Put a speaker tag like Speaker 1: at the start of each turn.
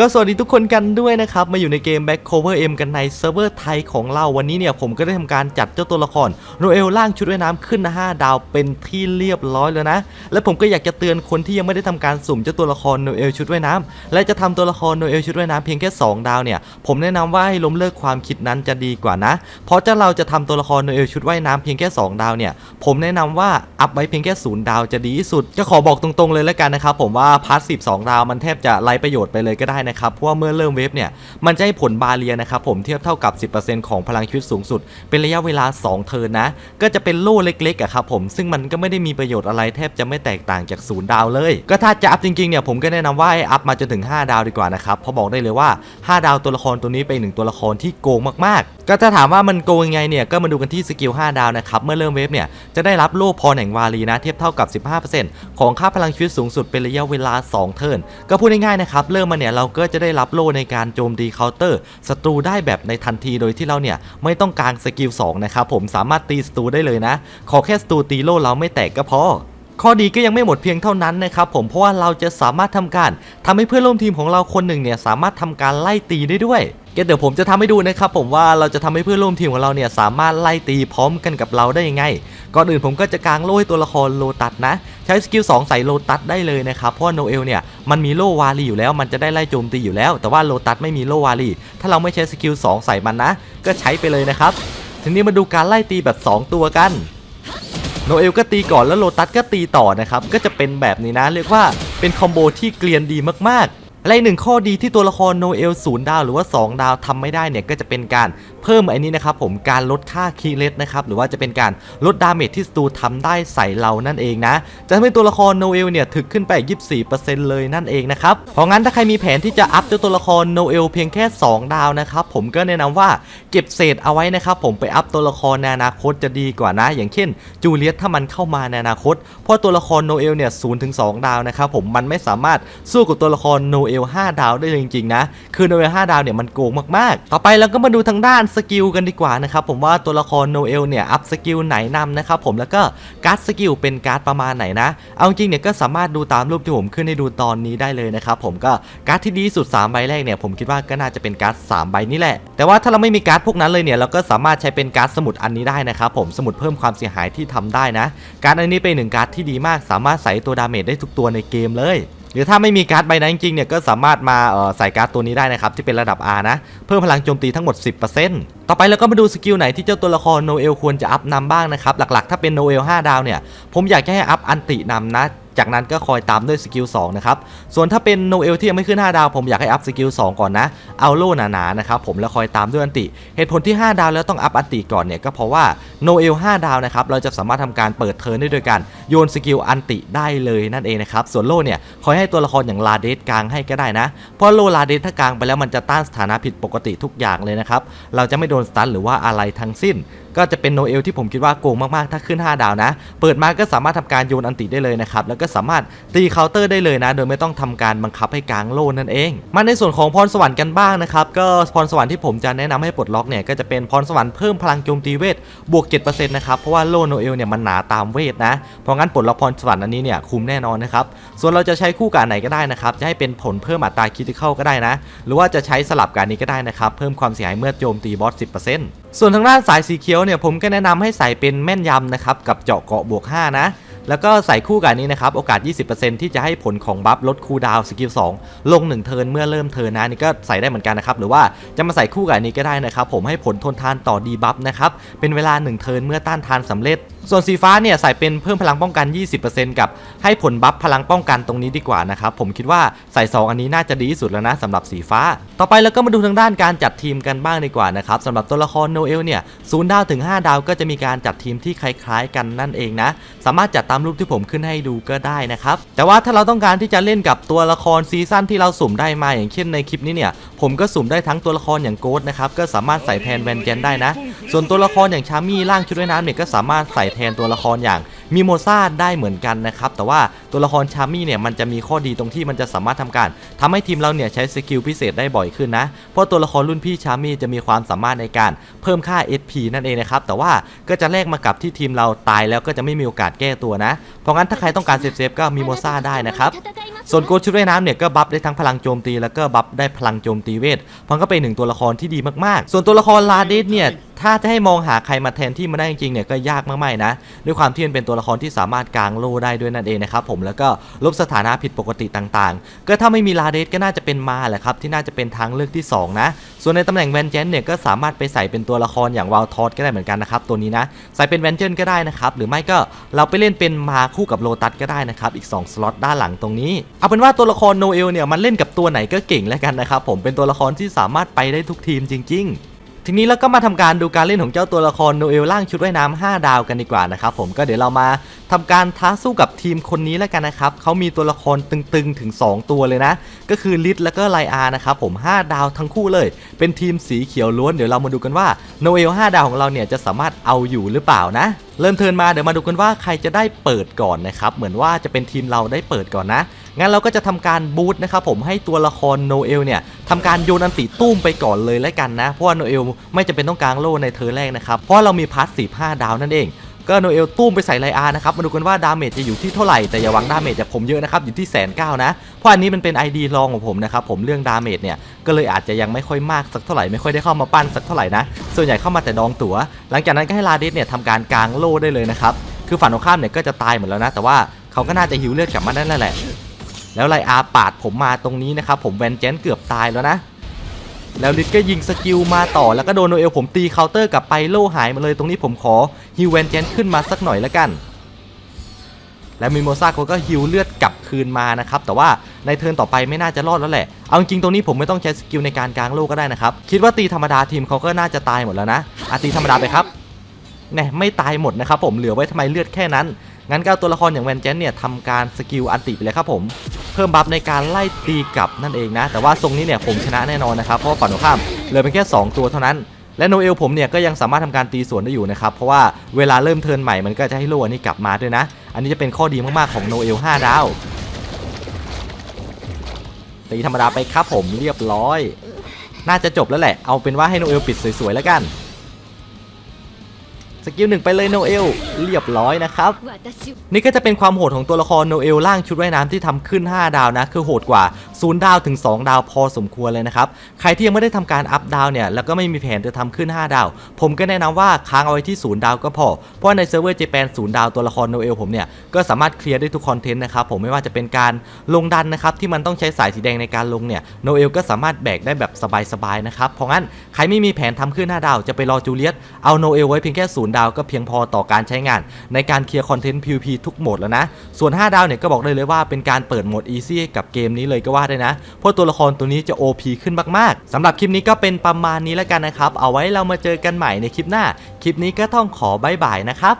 Speaker 1: ก็สวัสดีทุกคนกันด้วยนะครับ มาอยู่ในเกม Back Cover M กันในเซิร์ฟเวอร์ไทยของเราวันนี้เนี่ยผมก็ได้ทำการจัดเจ้าตัวละครโนเอลล่างชุดว่ายน้ำขึ้นนะ5ดาวเป็นที่เรียบร้อยแล้วนะ และผมก็อยากจะเตือนคนที่ยังไม่ได้ทำการสุ่มเจ้าตัวละครโนเอลชุดว่ายน้ำและจะทำตัวละครโนเอลชุดว่ายน้ำเพียงแค่ 2 ดาวเนี่ยผมแนะนำว่าให้ล้มเลิกความคิดนั้นจะดีกว่านะ เพราะถ้าเราจะทำตัวละครโนเอลชุดว่ายน้ำเพียงแค่ 2 ดาวเนี่ยผมแนะนำว่าอัพไว้เพียงแค่ศูนย์ดาวจะดีที่สุด จะขอบอกตรงๆเลยแล้วกันนะครับผมว่าพาร์ทสิบสองดาวมันแทบจะไร้ประโยชน์ไปเลยก็ได้นะครับเพราะว่าเมื่อเริ่มเวฟเนี่ยมันจะให้ผลบาเรียนะครับผมเทียบเท่ากับ 10%ของพลังชีวิตสูงสุด เป็นระยะเวลา 2 เทิร์นนะ ก็จะเป็นโล่เล็กๆอะครับผมซึ่งมันก็ไม่ได้มีประโยชน์อะไรแทบจะไม่แตกต่างจากศูนย์ดาวเลย ก็ถ้าจะอัพจริงๆเนี่ยผมก็แนะนำว่าให้อัพมาจนถึง 5 ดาวดีกว่านะครับเพราะบอกได้เลยว่า 5 ดาวตัวละครตัวนี้เป็นหนึ่งตัวละครที่โกงมากๆ ก็ถ้าถามว่ามันโกงยังไงเนี่ยก็มาดูกันที่สกิล5ดาวนะครับเมื่อเริ่มเวฟเนี่ยจะได้รับโล่พรแห่งวารีนะเทียบเท่ากับ 15%ของค่าพลังชีวิตสูงสุดเป็นระยะเวลา 2 เทิร์นก็พูดง่ายๆนะครับเริ่มมาเนี่ยเราก็จะได้รับโล่ในการโจมตีเคาน์เตอร์ศัตรูได้แบบในทันทีโดยที่เราเนี่ยไม่ต้องการสกิล2นะครับผมสามารถตีศัตรูได้เลยนะ ขอแค่ศัตรูตีโล่เราไม่แตกก็พอข้อดีก็ยังไม่หมดเพียงเท่านั้นนะครับผมเพราะว่าเราจะสามารถทำการทำให้เพื่อนร่วมทีมของเราคนหนึ่งเนี่ยสามารถทำการไล่ตีได้ด้วย ก็เดี๋ยวผมจะทำให้ดูนะครับผมว่าเราจะทำให้เพื่อนร่วมทีมของเราเนี่ยสามารถไล่ตีพร้อมกันกับเราได้ยังไง ก่อนอื่นผมก็จะกางโล่ให้ตัวละครโลตัสนะ ใช้สกิล2ใส่โลตัสได้เลยนะครับ เพราะโนเอลเนี่ยมันมีโล่วาลีอยู่แล้ว มันจะได้ไล่โจมตีอยู่แล้ว แต่ว่าโลตัสไม่มีโล่วาลีถ้าเราไม่ใช้สกิล2ใส่มันนะ ก็ใช้ไปเลยนะครับ ทีนี้มาดูการไล่ตีแบบ 2 ตัวกันโนเอลก็ตีก่อนแล้วโลตัสก็ตีต่อนะครับ ก็จะเป็นแบบนี้นะ เรียกว่าเป็นคอมโบที่เกลียนดีมากๆ และหนึ่งข้อดีที่ตัวละครโนเอลศูนย์ดาวหรือว่า 2 ดาวทำไม่ได้เนี่ยก็จะเป็นการเพิ่มไอ้นี้นะครับผมการลดค่าคีเลสนะครับหรือว่าจะเป็นการลดดาเมจที่ศัตรูทำได้ใส่เรานั่นเองนะจะทำให้ตัวละครโนเอลเนี่ยถึกขึ้นไป 24%เลยนั่นเองนะครับเพราะงั้นถ้าใครมีแผนที่จะอัพเจ้าตัวละครโนเอลเพียงแค่ 2 ดาวนะครับผมก็แนะนำว่าเก็บเศษเอาไว้นะครับผมไปอัพตัวละครในอนาคตจะดีกว่านะ อย่างเช่นจูเลียสถ้ามันเข้ามาในอนาคตเพราะตัวละครโนเอลเนี่ยศูนย์ถึงสองดาวนะครับผมมันไม่สามารถสู้กับตัวละครโนเอล5 ดาวได้เลยจริงๆนะ คือโนเอล5ดาวเนี่ยมันโกงมากๆ ต่อไปเราก็มาดูทางด้านสกิลกันดีกว่านะครับผมว่าตัวละครโนเอลเนี่ยอัพสกิลไหนนำนะครับผมแล้วก็การ์ดสกิลเป็นการ์ดประมาณไหนนะ เอาจริงเนี่ยก็สามารถดูตามรูปที่ผมขึ้นให้ดูตอนนี้ได้เลยนะครับผมก็การ์ดที่ดีสุด 3 ใบแรกเนี่ยผมคิดว่าก็น่าจะเป็นการ์ด3ใบนี้แหละ แต่ว่าถ้าเราไม่มีการ์ดพวกนั้นเลยเนี่ยเราก็สามารถใช้เป็นการ์ดสมุดอันนี้ได้นะครับผมสมุดเพิ่มความเสียหายที่ทำได้นะ การ์ดอันนี้เป็นหนึ่งการ์ดที่ดีมาก สามารถใส่ตัวดาเมจได้ทุกตัวในเกมเลย รือถ้าไม่มีการ์ดใบนั้นจริงเนี่ยก็สามารถมาใส่การ์ดตัวนี้ได้นะครับที่เป็นระดับ R นะเพิ่มพลังโจมตีทั้งหมด 10%ต่อไปเราก็มาดูสกิลไหนที่เจ้าตัวละครโนเอลควรจะอัพนำบ้างนะครับหลักๆ ถ้าเป็นโนเอล5ดาวเนี่ยผมอยากจะให้อัพอันตินำนะ จากนั้นก็คอยตามด้วยสกิล2นะครับ ส่วนถ้าเป็นโนเอลที่ยังไม่ขึ้น 5 ดาว ผมอยากให้อัพสกิล2ก่อนนะ เอาโล่หนาๆนะครับผมแล้วคอยตามด้วยอันติ เหตุผลที่ 5 ดาวแล้วต้องอัพอันติก่อนเนี่ยก็เพราะว่าโนเอล5ดาวนะครับเราจะสามารถทำการเปิดเทิร์นได้โดยการโยนสกิลอันติได้เลยนั่นเองนะครับ ส่วนโล่เนี่ยคอยให้ตัวละครอย่างลาเดสกลางให้ก็ได้นะ เพราะโลลาเดสถ้ากลางไปแล้วมันจะต้านสถานะผิดปกติทุกอย่างเลยนะครับ เราจะไม่โดนสตันหรือว่าอะไรทั้งสิ้น ก็จะเป็นโนเอลที่ผมคิดว่าโกงมาก ๆ ถ้าขึ้น 5 ดาวนะ เปิดมาก็สามารถทำการโยนอันติได้เลยนะครับ แล้วก็สามารถตีเคาน์เตอร์ได้เลยนะ โดยไม่ต้องทำการบังคับให้กลางโลนั่นเอง มาในส่วนของพรสวรรค์กันบ้างนะครับ ก็พรสวรรค์ที่ผมจะแนะนำให้ปลดล็อกเนี่ย ก็จะเป็นพรสวรรค์เพิ่มพลังโจมตีเวทบวก7%นะครับ เพราะว่าโลโนเอลเนี่ยมันหนาตามเวทนะ เพราะงั้นปลดล็อกพรสวรรค์อันนี้เนี่ยคุ้มแน่นอนนะครับ ส่วนเราจะใช้คู่กับอันไหนก็ได้นะครับ จะให้เป็นผลเพิ่มอัตราคิดเข้าก็ได้นะ หรือว่าจะใช้สลับกันนี้ก็ได้นะครับ เพิ่มความเสียหายเมื่อโจมตีบอส10%ส่วนทางด้านสายสีเขียวเนี่ยผมก็แนะนำให้ใส่เป็นแม่นยำนะครับกับเจาะเกาะบวก 5 นะ แล้วก็ใส่คู่กับนนี้นะครับ โอกาส 20%ที่จะให้ผลของบัฟลดคูดาวสกิล2ลง 1 เทิร์นเมื่อเริ่มเทิร์นนะนี่ก็ใส่ได้เหมือนกันนะครับ หรือว่าจะมาใส่คู่กับนนี้ก็ได้นะครับ ผมให้ผลทนทานต่อดีบัฟนะครับ เป็นเวลา 1 เทิร์นเมื่อต้านทานสำเร็จ ส่วนสีฟ้าเนี่ยใส่เป็นเพิ่มพลังป้องกัน 20%กับให้ผลบัฟพลังป้องกันตรงนี้ดีกว่านะครับ ผมคิดว่าใส่ 2 อันนี้น่าจะดีที่สุดแล้วนะสำหรับสีฟ้า ต่อไปเราก็มาดูทางด้านการจัดทีมกันบ้างดีกว่านะครับสำหรับตัวละครโนเอลเนี่ยศูนย์ดาวถึง 5 ดาวก็จะมีการจัดทีมที่คล้าย ๆ กันนั่นเองนะสามารถจัดตามรูปที่ผมขึ้นให้ดูก็ได้นะครับ แต่ว่าถ้าเราต้องการที่จะเล่นกับตัวละครซีซั่นที่เราสุ่มได้มาอย่างเช่นในคลิปนี้เนี่ย ผมก็สุ่มได้ทั้งตัวละครอย่างโกดนะครับ ก็สามารถใส่แทนแวนเจนได้นะ ส่วนตัวละครอย่างชามี่ร่างชุดว่ายน้ำเนี่ยก็สามารถใส่แทนตัวละครอย่าง มิโมซาได้เหมือนกันนะครับ แต่ว่าตัวละครชามี่เนี่ยมันจะมีข้อดีตรงที่มันจะสามารถทำการทำให้ทีมเราเนี่ยใช้สกิลพิเศษได้บ่อยขึ้นนะ เพราะตัวละครรุ่นพี่ชามี่จะมีความสามารถในการเพิ่มค่า SP นั่นเองนะครับ แต่ว่าก็จะแลกมากับที่ทีมเราตายแล้วก็จะไม่มีโอกาสแก้ตัวนะ เพราะงั้นถ้าใครต้องการเซฟเซฟก็มิโมซาได้นะครับ ส่วนโกชุดว่ายน้ำเนี่ยก็บัฟได้ทั้งพลังโจมตี แล้วก็บัฟได้พลังโจมตีเวทเพราะก็เป็นหนึ่งตัวละครที่ดีมากๆ ส่วนตัวละครลาเดสเนี่ยถ้าจะให้มองหาใครมาแทนที่มาได้จริงๆเนี่ยก็ยากมากๆนะ ด้วยความที่มันเป็นตัวละครที่สามารถกางโล่ได้ด้วยนั่นเองนะครับผมแล้วก็ลบสถานะผิดปกติต่างๆ ก็ถ้าไม่มีลาเดสก็น่าจะเป็นมาแหละครับที่น่าจะเป็นทางเลือกที่สองนะ ส่วนในตำแหน่งแวนเจนเนี่ยก็สามารถไปใส่เป็นตัวละครอย่างวาลทอสก็ได้เหมือนกันนะครับตัวนี้นะใส่เป็นแวนเจนก็ได้นะครับหรือไม่ก็เราไปเล่นเป็นมาคู่กับโลตัสก็ได้นะครับอีก 2 สล็อตด้านหลังตรงนี้เอาเป็นว่าตัวละครโนเอลเนี่ยมันเล่นกับตัวไหนก็เก่งแล้วกันนะครับผมเป็นตัวละครที่สามารถไปได้ทุกทีมจริง ๆ ทีนี้เราก็มาทำการดูการเล่นของเจ้าตัวละครโนเอลร่างชุดว่ายน้ำ5ดาวกันดีกว่านะครับผมก็เดี๋ยวเรามาทำการท้าสู้กับทีมคนนี้แล้วกันนะครับเขามีตัวละครตึงๆถึง 2 ตัวเลยนะ ก็คือลิทแล้วก็ไลอาร์นะครับผม5 ดาวทั้งคู่เลย เป็นทีมสีเขียวล้วนเดี๋ยวเรามาดูกันว่าโนเอล5ดาวของเราเนี่ยจะสามารถเอาอยู่หรือเปล่านะ เริ่มเทิร์นมาเดี๋ยวมาดูกันว่าใครจะได้เปิดก่อนนะครับ เหมือนว่าจะเป็นทีมเราได้เปิดก่อนนะ งั้นเราก็จะทำการบูทนะครับผมให้ตัวละครโนเอลเนี่ยทำการโยนอันติตุ้มไปก่อนเลยแล้วกันนะ เพราะว่าโนเอลไม่จำเป็นต้องกางโล่ในเทิร์นแรกนะครับ เพราะเรามีพาร์ทสี่ห้าดาวนั่นเอง ก็โนเอลตุ้มไปใส่ไลอาร์นะครับมาดูกันว่าดาเมจจะอยู่ที่เท่าไหร่แต่อย่าหวังดาเมจจากผมเยอะนะครับอยู่ที่แสนเก้านะเพราะอันนี้มันเป็น ID รองของผมนะครับผมเรื่องดาเมจเนี่ยก็เลยอาจจะยังไม่ค่อยมากสักเท่าไหร่ไม่ค่อยได้เข้ามาปั้นสักเท่าไหร่นะส่วนใหญ่เข้ามาแต่ดองตั๋ว หลังจากนั้นก็ให้ลาเดสเนี่ยทำการกางโล่ได้เลยนะครับคือฝั่งตรงข้ามเนี่ยก็จะตายหมดแล้วนะ แต่ว่าเขาก็น่าจะหิวเลือดกลับมาได้แล้วแหละ แล้วไลอาปาดผมมาตรงนี้นะครับผมแวนเจนเกือบตายแล้วนะ แล้วลิทก็ยิงสกิลมาต่อแล้วก็โดนโนเอลผมตีเคาน์เตอร์กลับไปโล่หายมาเลยตรงนี้ผมขอฮิวแวนเจนขึ้นมาสักหน่อยแล้วกัน แล้วมิโมซาเขาก็ฮิวเลือดกลับคืนมานะครับ แต่ว่าในเทิร์นต่อไปไม่น่าจะรอดแล้วแหละ เอาจริงตรงนี้ผมไม่ต้องใช้สกิลในการกางโล่ก็ได้นะครับ คิดว่าตีธรรมดาทีมเขาก็น่าจะตายหมดแล้วนะอาตีธรรมดาไปครับแน่ไม่ตายหมดนะครับผมเหลือไว้ทำไมเลือดแค่นั้นงั้นก็เอาตัวละครอย่างแวนเจนเนี่ยทำการสกิลอันติไปเลยครับผม เพิ่มบัฟในการไล่ตีกลับนั่นเองนะ แต่ว่าทรงนี้เนี่ยผมชนะแน่นอนนะครับเพราะว่าฝั่งตรงข้ามเหลือเป็นแค่ 2 ตัวเท่านั้นและโนเอลผมเนี่ยก็ยังสามารถทำการตีสวนได้อยู่นะครับ เพราะว่าเวลาเริ่มเทิร์นใหม่มันก็จะให้โลอันนี้กลับมาด้วยนะ อันนี้จะเป็นข้อดีมากๆของโนเอล5ดาว ตีธรรมดาไปครับผมเรียบร้อย น่าจะจบแล้วแหละ เอาเป็นว่าให้โนเอลปิดสวยๆแล้วกัน สกิลหนึ่งไปเลยโนเอลเรียบร้อยนะครับ นี่ก็จะเป็นความโหดของตัวละครโนเอลร่างชุดว่ายน้ำที่ทำขึ้น 5 ดาวนะ คือโหดกว่า0ดาวถึง 2 ดาวพอสมควรเลยนะครับ ใครที่ยังไม่ได้ทำการอัพดาวเนี่ยแล้วก็ไม่มีแผนจะทำขึ้น 5 ดาว ผมก็แนะนำว่าค้างเอาไว้ที่ 0 ดาวก็พอ เพราะในเซิร์ฟเวอร์เจแปน0ดาวตัวละครโนเอลผมเนี่ยก็สามารถเคลียร์ได้ทุกคอนเทนต์นะครับผมไม่ว่าจะเป็นการลงดันนะครับที่มันต้องใช้สายสีแดงในการลงเนี่ยโนเอลก็สามารถแบกได้แบบสบายๆนะครับเพราะงั้นใครไม่มีแผนทำขึ้น 5 ดาวจะไปรอจูเลียตเอาโนเอลไว้เพียงแค่0ดาวก็เพียงพอต่อการใช้งาน ในการเคลียร์คอนเทนต์ PVP ทุกโหมดแล้วนะ ส่วน 5 ดาวเนี่ยก็บอกได้เลยว่าเป็นการเปิดโหมด Easy กับเกมนี้เลยก็ว่าได้นะ เพราะตัวละครตัวนี้จะ OP ขึ้นมากๆสำหรับคลิปนี้ก็เป็นประมาณนี้แล้วกันนะครับ เอาไว้เรามาเจอกันใหม่ในคลิปหน้า คลิปนี้ก็ต้องขอบายบายนะครับ